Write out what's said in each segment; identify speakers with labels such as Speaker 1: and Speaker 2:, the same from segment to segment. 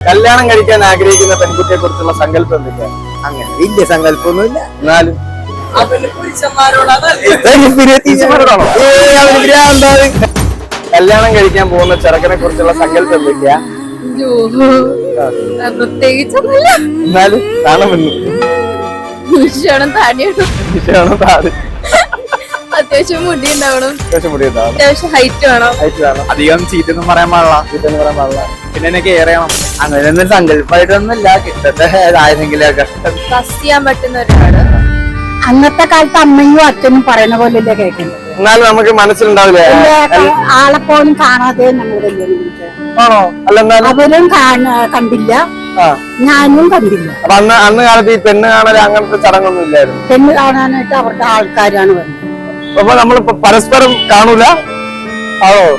Speaker 1: കല്യാണം കഴിക്കാൻ ആഗ്രഹിക്കുന്ന പെൺകുട്ടിയെ കുറിച്ചുള്ള സങ്കല്പം എന്തൊക്കെയാണ്
Speaker 2: അങ്ങനെ വലിയ സങ്കല്പമൊന്നുമില്ല.
Speaker 1: എന്നാലും. കല്യാണം കഴിക്കാൻ പോകുന്ന ചെറുക്കനെ കുറിച്ചുള്ള സങ്കല്പം എന്തൊക്കെയാ?
Speaker 3: പ്രത്യേകിച്ചൊന്നുമില്ല.
Speaker 1: എന്നാലും കാണുമെന്ന്
Speaker 3: വിഷയണം താടിയണം.
Speaker 1: താഴെ
Speaker 3: അത്യാവശ്യം മുടി ഉണ്ടാവണം
Speaker 1: അത്യാവശ്യം മുടി ഉണ്ടാവണം
Speaker 3: അത്യാവശ്യം ഹൈറ്റ് വേണം.
Speaker 1: ഹൈറ്റ് വേണം.
Speaker 2: അധികം ചീറ്റൊന്നും പറയാൻ പാടില്ല.
Speaker 1: ഇതെന്ന് പറയാൻ പാടില്ല.
Speaker 2: പിന്നെ എന്നെ കെയർ ചെയ്യണം. അങ്ങനെയൊന്നും സങ്കല്പമായിട്ടൊന്നുമില്ല. കിട്ടത്തെ ഏതായെങ്കിലൊക്കെ
Speaker 3: ട്രസ്റ്റ് ചെയ്യാൻ പറ്റുന്ന ഒരാൾ.
Speaker 4: അന്നത്തെ കാലത്ത് അമ്മയും അച്ഛനും പറയുന്ന പോലെയല്ലേ കേൾക്കുന്നത്?
Speaker 1: എന്നാലും നമുക്ക് മനസ്സിലുണ്ടാവില്ലേ?
Speaker 4: ആളെ പോലും കാണാതെ.
Speaker 1: ആണോ? അല്ല
Speaker 4: അവരും കണ്ടില്ല.
Speaker 1: ആ.
Speaker 4: ഞാനും കണ്ടില്ല.
Speaker 1: അന്ന് അന്ന് കാലത്ത് ഈ പെണ്ണ് കാണാൻ അങ്ങനത്തെ ചടങ്ങൊന്നും ഇല്ലായിരുന്നു.
Speaker 4: പെണ്ണ് കാണാനായിട്ട് അവരുടെ ആൾക്കാരാണ് വരുന്നത്.
Speaker 1: അപ്പൊ നമ്മൾ പരസ്പരം കാണൂല? ആണോ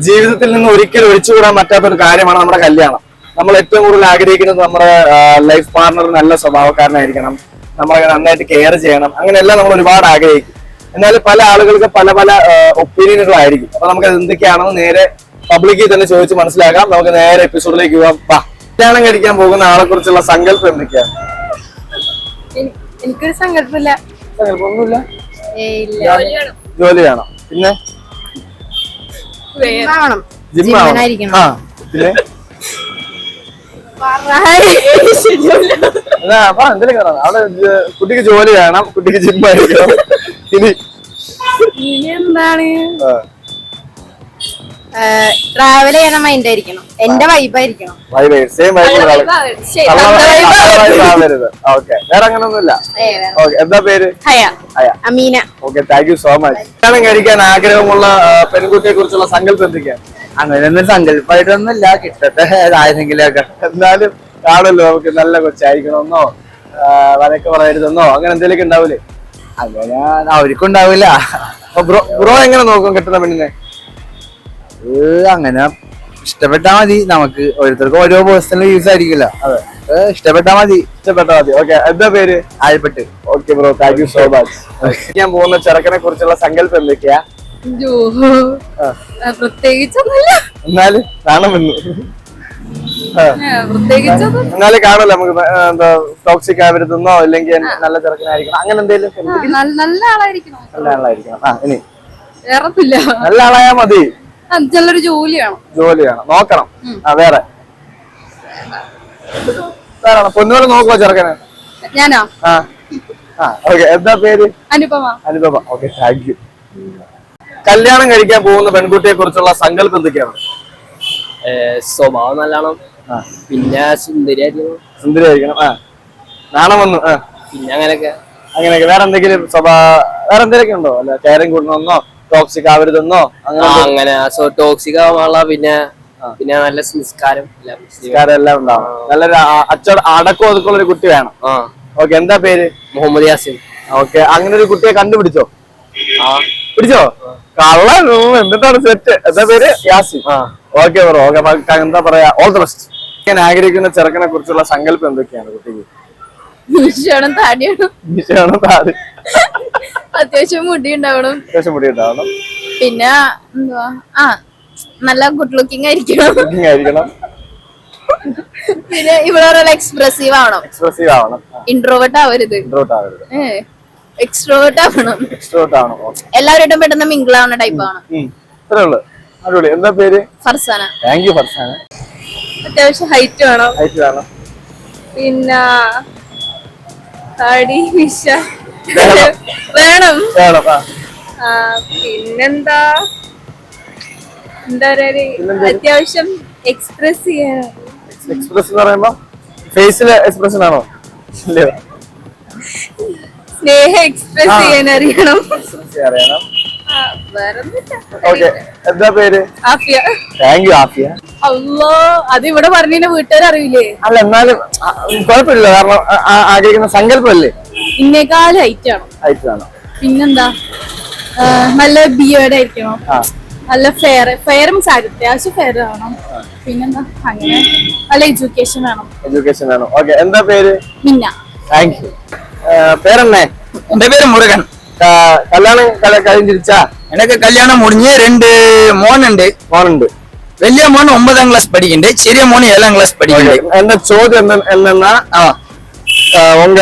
Speaker 1: ജീവിതത്തിൽ നിന്ന് ഒരിക്കലും ഒഴിച്ചുകൂടാൻ പറ്റാത്ത ഒരു കാര്യമാണ് നമ്മുടെ കല്യാണം. നമ്മൾ ഏറ്റവും കൂടുതൽ ആഗ്രഹിക്കുന്നത് നമ്മുടെ ലൈഫ് പാർട്ണർ നല്ല സ്വഭാവക്കാരനായിരിക്കണം. നമ്മളെ നന്നായിട്ട് കെയർ ചെയ്യണം. അങ്ങനെയെല്ലാം നമ്മൾ ഒരുപാട് ആഗ്രഹിക്കും. എന്നാൽ പല ആളുകൾക്ക് പല പല ഒപ്പീനിയനുകളായിരിക്കും അപ്പൊ നമുക്ക് അത് എന്തൊക്കെയാണെന്ന് നേരെ പബ്ലിക്കിൽ തന്നെ ചോദിച്ച് മനസ്സിലാക്കാം. നമുക്ക് നേരെ എപ്പിസോഡിലേക്ക് പോവാം. കല്യാണം കഴിക്കാൻ പോകുന്ന ആളെ കുറിച്ചുള്ള സങ്കല്പം എന്തൊക്കെയാണ്?
Speaker 3: എനി- എനിക്കൊരു സങ്കല്പമില്ല.
Speaker 1: സങ്കല്പം ഒന്നുമില്ല
Speaker 3: ഏയ് ഇല്ല.
Speaker 1: ജോലി വേണം. പിന്നെ? ജിം. ആ പിന്നെ? എന്തെങ്കിലും അവിടെ കുട്ടിക്ക് ജോലി വേണം കുട്ടിക്ക് ജിം ആയിരിക്കണം. ഇനി?
Speaker 3: ഇനി എന്താണ്?
Speaker 1: ആ,
Speaker 3: ട്രാവൽ ചെയ്യണ മൈൻഡ് ആയിരിക്കണം. എന്റെ വൈബായിരിക്കണം.
Speaker 1: വേറെ അങ്ങനൊന്നുമില്ല. ഓക്കെ എന്താ പേര്?
Speaker 3: Ameena.
Speaker 1: Okay thank you so much കല്യാണം കഴിക്കാൻ ആഗ്രഹമുള്ള പെൺകുട്ടിയെ കുറിച്ചുള്ള സങ്കല്പം എന്തൊക്കെയാണ്?
Speaker 2: അങ്ങനെയൊന്നും സങ്കല്പമായിട്ടൊന്നുമില്ല. കിട്ടട്ടെ ആരെങ്കിലൊക്കെ
Speaker 1: എന്നാലും കാണല്ലോ നമുക്ക് നല്ല കൊച്ചായിരിക്കണമെന്നോ വരക്ക് പറയരുതെന്നോ അങ്ങനെ എന്തെങ്കിലും ഉണ്ടാവില്ലേ
Speaker 2: അങ്ങനെ അവർക്കുണ്ടാവില്ല
Speaker 1: ഉണ്ടാവില്ല. ബ്രോ ബ്രോ എങ്ങനെ നോക്കും കിട്ടുന്ന പെണ്ണിനെ?
Speaker 2: അങ്ങനെ ഇഷ്ടപ്പെട്ടാ മതി. നമുക്ക് ഓരോരുത്തർക്കും ഓരോ പേഴ്സണൽ യൂസ് ആയിരിക്കില്ല
Speaker 1: അതെ.
Speaker 2: ഇഷ്ടപ്പെട്ടാ മതി.
Speaker 1: ഇഷ്ടപ്പെട്ടാ മതി. ഓക്കെ എന്താ പേര്?
Speaker 2: ആഴ്പെട്ട്
Speaker 1: okay bro thank you so much ഞാൻ പോകുന്ന ചെറുക്കനെ കുറിച്ചുള്ള സങ്കല്പം എന്തൊക്കെയാ.
Speaker 3: പ്രത്യേകിച്ചൊന്നുമില്ല.
Speaker 1: എന്നാലും കാണുമെന്ന് എന്നാലും നമുക്ക് എന്താ ടോക്സിക് ആവരുതെന്നോ അല്ലെങ്കിൽ നല്ല ചെറുക്കനായിരിക്കണം. അങ്ങനെ എന്തെങ്കിലും
Speaker 3: നല്ല നല്ല ആളായിരിക്കണം.
Speaker 1: നല്ല ആളായിരിക്കണം. ആ ഇനി. നല്ല ആളായാ മതി.
Speaker 3: നല്ലൊരു ജോലി വേണം.
Speaker 1: ജോലി വേണം. നോക്കണം. ആ വേറെ. പൊന്നുപോലെ നോക്കുവോ ചെറുക്കനെ?
Speaker 3: ഞാനോ?
Speaker 1: ആ. ഓക്കെ എന്താ പേര്?
Speaker 3: Anupama.
Speaker 1: Anupama. Okay thank you കല്യാണം കഴിക്കാൻ പോകുന്ന പെൺകുട്ടിയെ കുറിച്ചുള്ള സങ്കല്പം എന്തൊക്കെയാണ്?
Speaker 5: സ്വഭാവം നല്ലോണം. പിന്നെ സുന്ദരിയായിരുന്നു
Speaker 1: സുന്ദരിയായിരിക്കണം. ആ. നാണം വന്നു. ആ.
Speaker 5: പിന്നെ അങ്ങനെയൊക്കെ.
Speaker 1: അങ്ങനെയൊക്കെ. വേറെ എന്തെങ്കിലും സ്വഭാവ വേറെ എന്തെങ്കിലും ഉണ്ടോ? അല്ല കയറും കൂടണമെന്നോ ടോക്സിക് ആവരുതെന്നോ? അങ്ങനെ
Speaker 5: ആ, സോ ടോക്സിക് ആവാനുള്ള പിന്നെ പിന്നെ നല്ല സംസ്കാരം എല്ലാം
Speaker 1: സംസ്കാരം എല്ലാം ഉണ്ടാവും. നല്ലൊരു അച്ചട അടക്കം ഒതുക്കുള്ള ഒരു കുട്ടി വേണം. ഓക്കെ എന്താ പേര്?
Speaker 5: മുഹമ്മദ് യാസിൻ.
Speaker 1: ഓക്കെ അങ്ങനെ ഒരു കുട്ടിയെ കണ്ടുപിടിച്ചോ?
Speaker 5: ആ.
Speaker 1: പിടിച്ചോ? കള്ള എന്താണ് എന്നിട്ടാണ് സെറ്റ് എന്താ പേര്? യാസിൻ. Okay bro. ഓക്കെ എന്താ പറയാ? ഓൾ ദ ബെസ്റ്റ് ഞാൻ ആഗ്രഹിക്കുന്ന ചെറുക്കനെ കുറിച്ചുള്ള സങ്കല്പം എന്തൊക്കെയാണ് കുട്ടിക്ക്?
Speaker 3: വിഷയണം താടിയാണ്.
Speaker 1: വിഷയമാണോ താഴെ
Speaker 3: അത്യാവശ്യം മുടി ഉണ്ടാവണം.
Speaker 1: അത്യാവശ്യം മുടി ഉണ്ടാവണം.
Speaker 3: പിന്നെ എന്തുവാ? ആ നല്ല ഗുഡ് ലുക്കിംഗ് ആയിരിക്കണം.
Speaker 1: ലുക്കിംഗ് ആയിരിക്കണം.
Speaker 3: പിന്നെ ഇവിടെ എക്സ്പ്രസീവ് ആവണം.
Speaker 1: എക്സ്പ്രസീവ് ആവണം.
Speaker 3: ഇൻട്രോവേർട്ട് ആവരുത്.
Speaker 1: ഇൻട്രോവേർട്ട് ആവരുത്.
Speaker 3: എക്സ്ട്രോവേർട്ട് ആവണം.
Speaker 1: എക്സ്ട്രോവേർട്ട് ആവണം.
Speaker 3: എല്ലാവരോടും പെട്ടെന്ന് മിങ്കിൾ ആവുന്ന ടൈപ്പ് ആണ്
Speaker 1: ഇത്രേ ഉള്ളൂ. അടിപൊളി. എന്താ പേര്?
Speaker 3: ഫർസാന.
Speaker 1: Thank you Farsana.
Speaker 3: അത്യാവശ്യം ഹൈറ്റ് വേണം.
Speaker 1: ഹൈറ്റ് വേണം.
Speaker 3: പിന്നെ താടി വിഷ
Speaker 1: വേണം.
Speaker 3: വേണം പിന്നെന്താ? എന്താ പറയാ അത്യാവശ്യം എക്സ്പ്രസ് ചെയ്യാൻ
Speaker 1: എക്സ്പ്രസ് എന്ന് പറയുമ്പോ ഫേസിലെ എക്സ്പ്രഷൻ ആണോ?
Speaker 3: സ്നേഹ എക്സ്പ്രസ് ചെയ്യാൻ അറിയണം.
Speaker 1: അറിയണം. എന്താ പേര്?
Speaker 3: ആഫിയ.
Speaker 1: Thank you Afiya.
Speaker 3: അല്ലോ അത് ഇവിടെ പറഞ്ഞ വീട്ടുകാർ അറിയില്ലേ
Speaker 1: അല്ല എന്നാലും കുഴപ്പമില്ല. കാരണം ആഗ്രഹിക്കുന്ന സങ്കല്പമല്ലേ?
Speaker 3: ഇന്നേക്കാൾ ഹൈറ്റ് ആണ്
Speaker 1: ഹൈറ്റ് വേണം
Speaker 3: പിന്നെന്താ ആ, നല്ല ബിയേർഡ് ആയിരിക്കണം
Speaker 1: ആ
Speaker 3: നല്ല ഫെയർ ഫെയർ മീൻസ് അത്യാവശ്യം ഫെയർ ആവണം പിന്നെന്താ അങ്ങനെ നല്ല എഡ്യൂക്കേഷൻ വേണം
Speaker 1: എഡ്യൂക്കേഷൻ വേണം ഓക്കെ എന്താ പേര്
Speaker 3: മിന്ന
Speaker 1: താങ്ക് യു പേരെന്നെ
Speaker 2: എന്റെ പേര് മുരുകൻ
Speaker 1: ക- കല്യാണം ക- കഴിഞ്ഞിരിച്ചാ
Speaker 2: எனக்கு கல்யாணம் முடிஞ்சு ரெண்டு மோன் உண்டு
Speaker 1: മോനുണ്ട്
Speaker 2: വലിയ മോൻ ഒമ്പതാം ക്ലാസ് പഠിക്കുന്നുണ്ട് ചെറിയ മോൻ ഏഴാം ക്ലാസ് പഠിക്കുന്നുണ്ട്
Speaker 1: എന്റെ ചോദ്യം என்ன- என்னன்னா
Speaker 2: ஆ
Speaker 1: ஆஹ் உங்க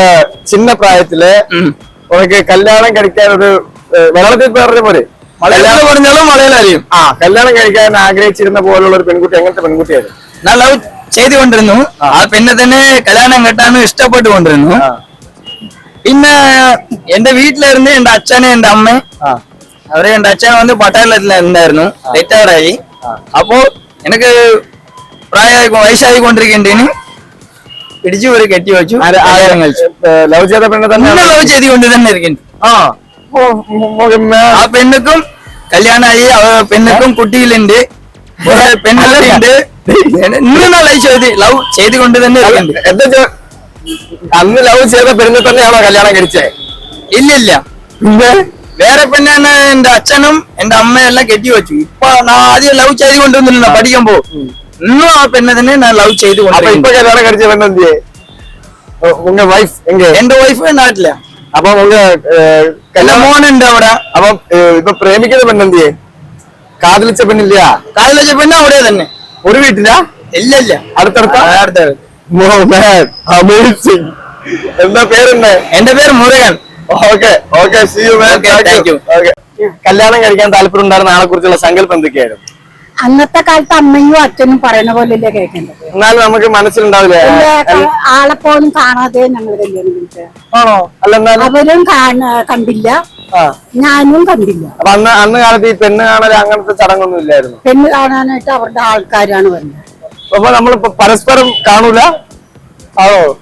Speaker 1: சின்ன பிராயத்துல
Speaker 2: ம்.
Speaker 1: உனக்கு கல்யாணம் கிடைக்காத ஒரு ஆஹ் മലയാളത്തിൽ പറഞ്ഞ പോലെ
Speaker 2: മലയാളം പറഞ്ഞാലും മലയാളം അറിയും
Speaker 1: ആ കല്യാണം കഴിക്കാൻ ആഗ്രഹിച്ചിരുന്ന പോലുള്ള ഒരു പെൺകുട്ടി എങ്ങനത്തെ പെൺകുട്ടിയായിരുന്നു
Speaker 2: ഞാൻ ലവ് ചെയ്തുകൊണ്ടിരുന്നു ആ പെണ്ണെ തന്നെ കല്യാണം കെട്ടാനും ഇഷ്ടപ്പെട്ടുകൊണ്ടിരുന്നു
Speaker 1: ആ.
Speaker 2: പിന്നെ എന്റെ വീട്ടിലായിരുന്നു എന്റെ അച്ഛനും എന്റെ അമ്മയും
Speaker 1: ആ
Speaker 2: അവരെ എന്റെ അച്ഛൻ വന്ന് പട്ടാളത്തിൽ ഉണ്ടായിരുന്നു റിട്ടയർ ആയി അപ്പോ എനിക്ക് പ്രായമായി വയസ്സായിക്കൊണ്ടിരിക്കേണ്ടതിന് പിടിച്ചു ഒരു കെട്ടി വെച്ചു.
Speaker 1: ലവ് ചെയ്ത പെണ്ണെ തന്നെ
Speaker 2: ലവ് ചെയ്തുകൊണ്ട് തന്നെ ഇരിക്കുന്നു
Speaker 1: ആ.
Speaker 2: ആ പെണ്ണുക്കും കല്യാണമായി പെണ്ണുക്കും കുട്ടിയിലുണ്ട്. പെണ്ണുണ്ട് ഇന്ന് ലവ് ചെയ്ത് ലവ് ചെയ്തുകൊണ്ട് തന്നെ ഇരിക്കുന്നുണ്ട്
Speaker 1: എന്താ അന്ന് ലവ് ചെയ്ത പെണ്ണിനെ തന്നെയാണോ കല്യാണം കഴിച്ചേ?
Speaker 2: ഇല്ല ഇല്ല.
Speaker 1: പിന്നെ?
Speaker 2: വേറെ പെണ്ണാണ് എന്റെ അച്ഛനും എന്റെ അമ്മയെല്ലാം കെട്ടി വെച്ചു. ഇപ്പൊ ഞാൻ ആദ്യം ലവ് ചെയ്തുകൊണ്ടിരുന്നില്ല പഠിക്കുമ്പോ. இன்னும் ஆ பெண்ணை தானே நான் லவ்
Speaker 1: செய்து அப்ப
Speaker 2: இப்ப
Speaker 1: கொண்டிருக்கேன் கல்யாணம் கிடைச்ச பெண் வந்து உங்க வைஃப் எங்க
Speaker 2: எந்த ஒய்ஃபும் நாட்டுல
Speaker 1: அப்ப உங்க அஹ்,
Speaker 2: இல்ல
Speaker 1: கல்யாணம்
Speaker 2: മോൻ ഉണ്ട് അവിടെ.
Speaker 1: അപ്പൊ ഏഹ്, ഇപ്പൊ പ്രേമിക്കുന്ന പെണ്ണെന്തിയെ കാതലിച്ച പെണ്ണില്ല
Speaker 2: കാതലിച്ച പെണ്ണ് അവിടെ തന്നെ.
Speaker 1: ഒരു വീട്ടിലാ?
Speaker 2: ഇല്ല ഇല്ല.
Speaker 1: അടുത്തടുത്ത?
Speaker 2: ആ, അടുത്ത
Speaker 1: വീട്. അമേസിങ് എന്താ പേരെന്നെ
Speaker 2: എന്റെ പേര് Murugan.
Speaker 1: Okay okay. See you
Speaker 2: Okay, thank you.
Speaker 1: കല്യാണം കഴിക്കാൻ താല്പര്യം ഉണ്ടായിരുന്ന ആളെ കുറിച്ചുള്ള സങ്കല്പം എന്തൊക്കെയായിരുന്നു?
Speaker 4: അന്നത്തെ കാലത്ത് അമ്മയും അച്ഛനും പറയുന്ന പോലെയല്ലേ കേൾക്കേണ്ടത്?
Speaker 1: എന്നാലും നമുക്ക് മനസ്സിലുണ്ടാവില്ലേ?
Speaker 4: ആളെ പോലും കാണാതെ ഞങ്ങൾ കല്യാണം കഴിച്ചത്. അവരും കാണ- കണ്ടില്ല. ഞാനും കണ്ടില്ല.
Speaker 1: അന്ന് അന്ന് കാലത്ത് ഈ പെണ്ണ് കാണാൻ അങ്ങനത്തെ ചടങ്ങൊന്നും ഇല്ലായിരുന്നു.
Speaker 4: പെണ്ണ് കാണാനായിട്ട് അവരുടെ ആൾക്കാരാണ് വരുന്നത്
Speaker 1: അപ്പൊ നമ്മൾ പരസ്പരം കാണൂല?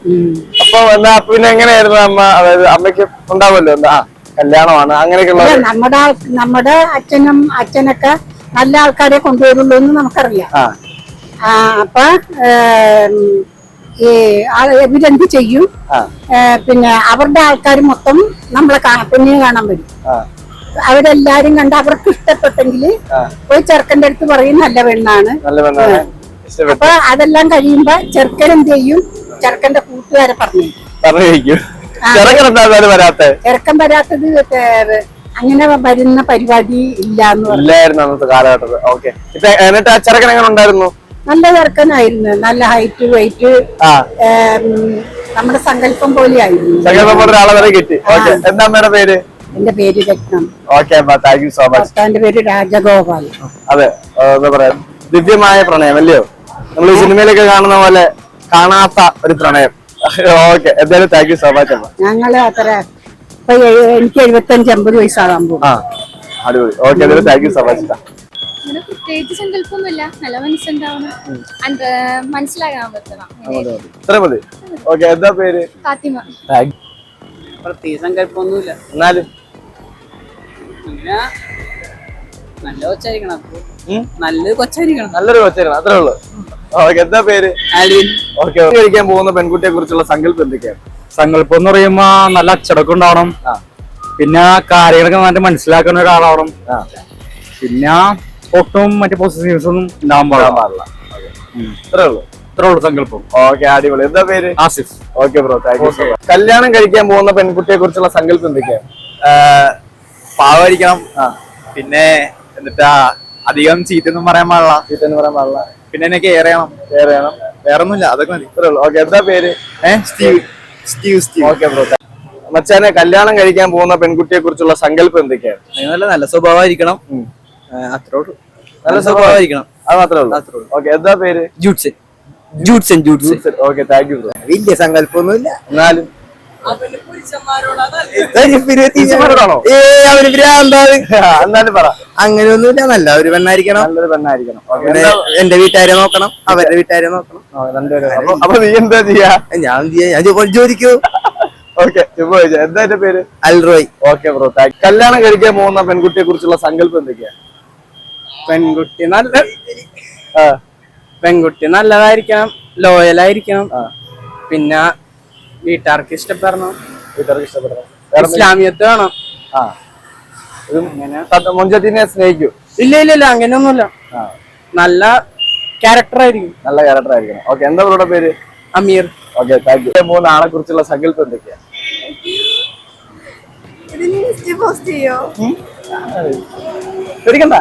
Speaker 4: ഉം.
Speaker 1: അപ്പൊ എന്നാ പിന്നെ എങ്ങനെയായിരുന്നു അമ്മ? അതായത് അമ്മയ്ക്ക് ഉണ്ടാവുമല്ലോ എന്താ? കല്യാണമാണ് അങ്ങനെയൊക്കെയുള്ള
Speaker 4: നമ്മുടെ നമ്മുടെ അച്ഛനും അച്ഛനൊക്കെ നല്ല ആൾക്കാരെ കൊണ്ടുവരുള്ളൂ എന്ന് നമുക്കറിയാം. അപ്പൊ ഈ ഇവരെന്ത് ചെയ്യും. പിന്നെ അവരുടെ ആൾക്കാർ മൊത്തം നമ്മളെ പെണ്ണിനെ കാണാൻ വരും. അവരെല്ലാരും കണ്ട് അവർക്ക് ഇഷ്ടപ്പെട്ടെങ്കിൽ. പോയി ചെറുക്കന്റെ അടുത്ത് പറയും നല്ല പെണ്ണാണ്. അപ്പൊ അതെല്ലാം കഴിയുമ്പോ ചെറുക്കൻ എന്ത് ചെയ്യും? ചെറുക്കന്റെ കൂട്ടുകാരെ പറഞ്ഞു ചെറുക്കൻ വരാത്തത് അങ്ങനെ വരുന്ന പരിപാടി ഇല്ല എന്ന് പറഞ്ഞു.
Speaker 1: ഇല്ലായിരുന്നു അന്നത്തെ കാലഘട്ടത്തിൽ. ഓക്കെ ഇപ്പൊ എന്നിട്ട് ആ ചെറുക്കൻ എങ്ങനെ ഉണ്ടായിരുന്നു?
Speaker 4: നല്ല ചെറുക്കനായിരുന്നു. നല്ല ഹൈറ്റ് വെയിറ്റ് നമ്മുടെ സങ്കല്പം പോലെയായിരുന്നു.
Speaker 1: സങ്കല്പം പോലെ ഒരാളെ വരെ കിട്ടി. ഓക്കെ എന്താ അമ്മയുടെ പേര്?
Speaker 4: എന്റെ പേര് Ratnam.
Speaker 1: Okay thank you so much
Speaker 4: ഭർത്താവിന്റെ പേര് രാജഗോപാൽ.
Speaker 1: അതെ. ആ, എന്താ പറയാ? ദിവ്യമായ പ്രണയം അല്ലയോ? നമ്മൾ ഈ സിനിമയിലൊക്കെ കാണുന്ന പോലെ കാണാത്ത ഒരു പ്രണയം. ഓക്കെ എന്തായാലും താങ്ക് യു സോ മച്ച്
Speaker 4: ഞങ്ങൾ അത്ര ഇപ്പൊ എഴുപത്തി അഞ്ച് അമ്പത് വയസ്സാകാൻ പോകും.
Speaker 1: ആ അടിപൊളി. ഓക്കെ എന്തായാലും താങ്ക് യു സോ മച്ച്
Speaker 3: അങ്ങനെ പ്രത്യേകിച്ച് സങ്കല്പമൊന്നുമില്ല. നല്ല മനസ്സുണ്ടാവണം. and, മനസ്സിലാകാൻ പറ്റണം.
Speaker 1: ഇത്ര മതി. ഓക്കെ എന്താ പേര്?
Speaker 3: ഫാത്തിമ.
Speaker 5: പ്രത്യേക സങ്കല്പമൊന്നുമില്ല.
Speaker 1: എന്നാലും?
Speaker 5: പിന്നെ നല്ല കൊച്ചായിരിക്കണം നല്ലൊരു കൊച്ചായിരിക്കണം.
Speaker 1: നല്ലൊരു അത്രേ ഉള്ളൂ. ഓക്കെ എന്താ പേര്?
Speaker 5: ആൽവിൻ.
Speaker 1: ഓക്കെ കഴിക്കാൻ പോകുന്ന പെൺകുട്ടിയെ കുറിച്ചുള്ള സങ്കല്പം എന്തൊക്കെയാണ്?
Speaker 6: സങ്കല്പം എന്ന് പറയുമ്പോ നല്ല അച്ചടക്കം ഉണ്ടാവണം. പിന്നെ കാര്യങ്ങളൊക്കെ നല്ല മനസ്സിലാക്കുന്ന ഒരാളാവണം. പിന്നെ ഒട്ടും മറ്റു പോസിറ്റീവ്സ് ഒന്നും ഉണ്ടാവാൻ പാടില്ല.
Speaker 1: ഇത്രേ ഉള്ളു.
Speaker 6: ഇത്രേ ഉള്ളൂ സങ്കല്പം.
Speaker 1: ഓക്കെ അടിപൊളി. എന്താ പേര്?
Speaker 6: ആസിഫ്.
Speaker 1: Okay bro. കല്യാണം കഴിക്കാൻ പോകുന്ന പെൺകുട്ടിയെ കുറിച്ചുള്ള സങ്കല്പം എന്തൊക്കെയാണ്
Speaker 2: പാവായിരിക്കണം. പിന്നെ എന്നിട്ടാ അധികം ചീത്തൊന്നും പറയാൻ പാടില്ല.
Speaker 1: ചീത്തെന്ന് പറയാൻ പാടില്ല.
Speaker 2: പിന്നെ എന്നെ കെയർ ചെയ്യണം.
Speaker 1: വേറെ ചെയ്യണം.
Speaker 2: വേറെ ഒന്നുമില്ല അതൊക്കെ മതി.
Speaker 1: ഇത്രേ ഉള്ളു. ഓക്കെ എന്താ പേര്?
Speaker 2: ഏഹ് Steve. Steve Steve
Speaker 1: okay bro മച്ചാനെ കല്യാണം കഴിക്കാൻ പോകുന്ന പെൺകുട്ടിയെ കുറിച്ചുള്ള സങ്കല്പം എന്തൊക്കെയാണ്?
Speaker 2: നല്ല നല്ല സ്വഭാവമായിരിക്കണം. അത്രേ ഉള്ളൂ. നല്ല സ്വഭാവമായിരിക്കണം.
Speaker 1: അത് മാത്രമേ ഉള്ളൂ.
Speaker 2: അത്രേ ഉള്ളൂ.
Speaker 1: ഓക്കെ എന്താ പേര്?
Speaker 2: Judson Judson
Speaker 1: Judson okay thank you
Speaker 2: വലിയ സങ്കല്പമൊന്നുമില്ല.
Speaker 1: എന്നാലും
Speaker 2: ഭ്രാന്താണ്.
Speaker 1: എന്നാലും പറ.
Speaker 2: അങ്ങനെയൊന്നുമില്ല നല്ല ഒരു പെണ്ണായിരിക്കണം.
Speaker 1: നല്ലൊരു പെണ്ണായിരിക്കണം.
Speaker 2: പിന്നെ എന്റെ വീട്ടുകാരെ നോക്കണം അവരുടെ വീട്ടുകാരെ നോക്കണം.
Speaker 1: അപ്പൊ നീ എന്താ ചെയ്യാ?
Speaker 2: ഞാൻ ചെയ്യാ? ഞാൻ ജോലിക്കോ?
Speaker 1: ഓക്കെ. എന്താ എന്റെ പേര്?
Speaker 2: അൽറോയ്.
Speaker 1: ഓക്കെ ബ്രോ താങ്ക് കല്യാണം കഴിക്കാൻ പോകുന്ന പെൺകുട്ടിയെ കുറിച്ചുള്ള സങ്കല്പം എന്തൊക്കെയാ?
Speaker 5: പെൺകുട്ടി നല്ല
Speaker 1: ആ,
Speaker 5: പെൺകുട്ടി നല്ലതായിരിക്കണം ലോയലായിരിക്കണം
Speaker 1: ആ.
Speaker 5: പിന്നെ വീട്ടുകാർക്ക് ഇഷ്ടപ്പെടണം?
Speaker 1: വീട്ടുകാർക്ക് ഇഷ്ടപ്പെടണം?
Speaker 5: ഇസ്ലാമിയത്ത് വേണം.
Speaker 1: ആ. മുൻചത്തിനെ സ്നേഹിക്കൂ.
Speaker 5: ഇല്ല ഇല്ല ഇല്ല അങ്ങനെയൊന്നുമില്ല. നല്ല ക്യാരക്ടർ ആയിരിക്കും.
Speaker 1: നല്ല ക്യാരക്ടർ ആയിരിക്കണം. ഓക്കെ എന്താ ഇവരുടെ പേര്?
Speaker 5: അമീർ.
Speaker 1: ഓക്കെ താങ്ക് യു മൂന്ന് ആളെ കുറിച്ചുള്ള സങ്കല്പം എന്തൊക്കെയാ? പേടിക്കണ്ട.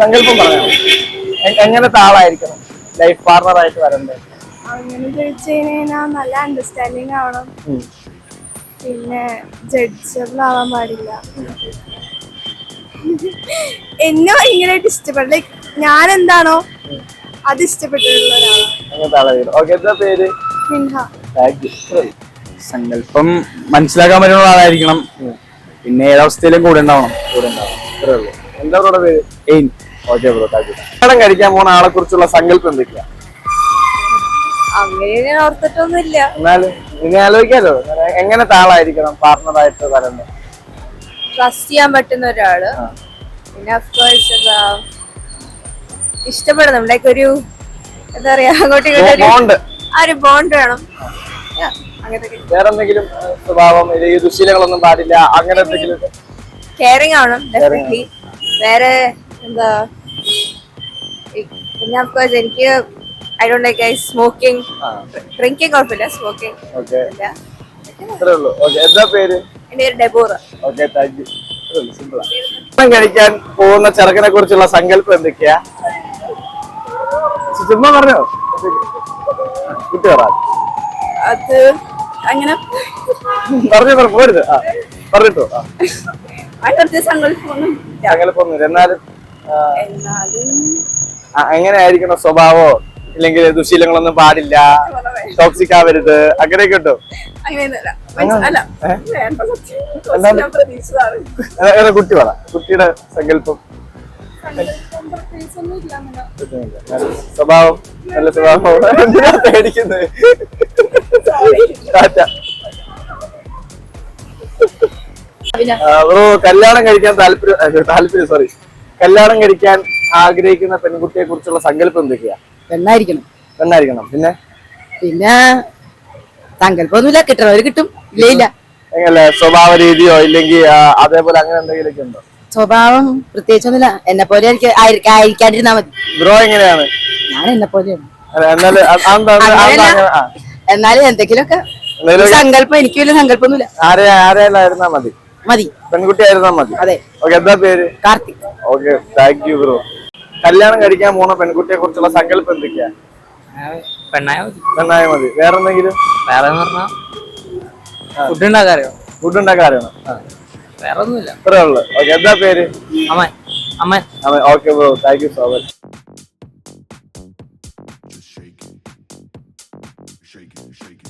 Speaker 1: സങ്കല്പം പറഞ്ഞോ എങ്ങനത്തെ ആളായിരിക്കണം? ലൈഫ് പാർട്ണർ ആയിട്ട് വരണ്ടേ
Speaker 3: അങ്ങനെ ചോദിച്ചു കഴിഞ്ഞാൽ നല്ല അണ്ടർസ്റ്റാൻഡിങ് ആവണം. പിന്നെ ജഡ്ജബിൾ ആവാൻ പാടില്ല. എന്നെ ഭയങ്കരമായിട്ട് ഇഷ്ടപ്പെട്ട ലൈക്ക് ഞാൻ എന്താണോ അത് ഇഷ്ടപ്പെട്ടിട്ടുള്ള ഒരാളാണ്
Speaker 6: സങ്കല്പം മനസ്സിലാക്കാൻ പറ്റുന്ന ആളായിരിക്കണം പിന്നെ ഏതവസ്ഥയിലും കൂടെ ഉണ്ടാവണം.
Speaker 1: കൂടെ ഉണ്ടാവണം. എന്താ പേര്?
Speaker 6: എയിൻ.
Speaker 1: ഓക്കെ ബ്രോ താങ്ക് യു കഴിക്കാൻ പോണ ആളെ കുറിച്ചുള്ള സങ്കല്പം എന്തൊക്കെയാ?
Speaker 3: അങ്ങനെ ഓർത്തിട്ടൊന്നുമില്ല.
Speaker 1: എന്നാലും ഇനി ആലോചിക്കാലോ. എങ്ങനെ- താളായിരിക്കണം പാർട്ണർ പാർട്ണറായിട്ട് വരണ്ടേ
Speaker 3: ട്രസ്റ്റ് ചെയ്യാൻ പറ്റുന്ന ഒരാൾ. പിന്നെ അഫ്കോഴ്സ് എന്താ ഇഷ്ടപ്പെടണം ലൈക്ക് ഒരു എന്താ പറയാ അങ്ങോട്ടും ഇങ്ങോട്ടും ആ ഒരു ബോണ്ട് വേണം.
Speaker 1: വേറെ എന്തെങ്കിലും സ്വഭാവം ദുശീലങ്ങളൊന്നും പാടില്ല അങ്ങനെ എന്തെങ്കിലും
Speaker 3: കെയറിങ് ആവണം ഡെഫിനറ്റ്ലി വേറെ എന്താ പിന്നെ അഫ്കോഴ്സ് എനിക്ക് I don't like I smoking drinking കുഴപ്പമില്ല സ്മോക്കിംഗ്
Speaker 1: ഇത്രേ ഉള്ളൂ. ഓക്കെ എന്താ പേര്?
Speaker 3: എന്റെ പേര് ഡെബോറ.
Speaker 1: ഓക്കെ താങ്ക് യു ഇത്രേ ഉള്ളൂ സിമ്പിളാ കഴിക്കാൻ പോകുന്ന ചെറുക്കനെ കുറിച്ചുള്ള സങ്കല്പം എന്തൊക്കെയാ? ചുമ്മാ പറഞ്ഞോ. കുട്ടി പറ.
Speaker 3: അത് അങ്ങനെ
Speaker 1: പറഞ്ഞു പറഞ്ഞു പോരുത്. ആ പറഞ്ഞിട്ടോ.
Speaker 3: അങ്ങനത്തെ സങ്കല്പമൊന്നും
Speaker 1: സങ്കല്പമൊന്നുമില്ല. എന്നാലും എങ്ങനെയായിരിക്കണം സ്വഭാവോ? ഇല്ലെങ്കിൽ ദുശീലങ്ങളൊന്നും പാടില്ല. ടോക്സിക് ആവരുത്. അങ്ങനെയൊക്കെ ഉണ്ടോ? അങ്ങനെ- കുട്ടി പറ. കുട്ടിയുടെ സങ്കല്പം. സ്വഭാവം. നല്ല സ്വഭാവം എന്തിനാ പേടിക്കുന്നത് ടാറ്റ. ബ്രോ കല്യാണം കഴിക്കാൻ താല്പര്യം താല്പര്യം സോറി. കല്യാണം കഴിക്കാൻ ആഗ്രഹിക്കുന്ന പെൺകുട്ടിയെ കുറിച്ചുള്ള സങ്കല്പം എന്തൊക്കെയാ?
Speaker 7: പെണ്ണായിരിക്കണം.
Speaker 1: പെണ്ണായിരിക്കണം. പിന്നെ?
Speaker 7: പിന്നെ സങ്കല്പമൊന്നുമില്ല കിട്ടണവര് കിട്ടും. ഇല്ല
Speaker 1: എങ്ങനെ സ്വഭാവ രീതിയോ ഇല്ലെങ്കിൽ അതേപോലെ അങ്ങനെ എന്തെങ്കിലുമൊക്കെ ഉണ്ടോ?
Speaker 7: സ്വഭാവം പ്രത്യേകിച്ചൊന്നുമില്ല. എന്നെ പോലെ ആയിരിക്കാണ്ടിരുന്നാ മതി.
Speaker 1: ബ്രോ എങ്ങനെയാണ്?
Speaker 7: ഞാൻ എന്നെ പോലെയാണ് എന്നാൽ എന്തെങ്കിലുമൊക്കെ സങ്കല്പം എനിക്ക് വലിയ സങ്കല്പമൊന്നുമില്ല.
Speaker 1: ആരെ ആരെയല്ലായിരുന്നാ മതി.
Speaker 7: മതി.
Speaker 1: പെൺകുട്ടി ആയിരുന്നാ മതി.
Speaker 7: അതെ.
Speaker 1: ഓക്കെ എന്താ പേര്?
Speaker 7: Karthik.
Speaker 1: Okay thank you bro. കല്യാണം കഴിക്കാൻ പോണ പെൺകുട്ടിയെ കുറിച്ചുള്ള സങ്കല്പം എന്തൊക്കെയാ?
Speaker 8: പെണ്ണായ മതി.
Speaker 1: പെണ്ണായ മതി. വേറെ എന്തെങ്കിലും
Speaker 8: വേറെ പറഞ്ഞാ ഫുഡ് ഉണ്ടാക്കാറിയോ?
Speaker 1: ഫുഡ്
Speaker 8: വേറെ ഒന്നുമില്ല
Speaker 1: ഇത്രേ ഉള്ളു. ഓക്കെ എന്താ പേര്?
Speaker 2: Amman Amman okay bro thank you so much shake it. Shake it,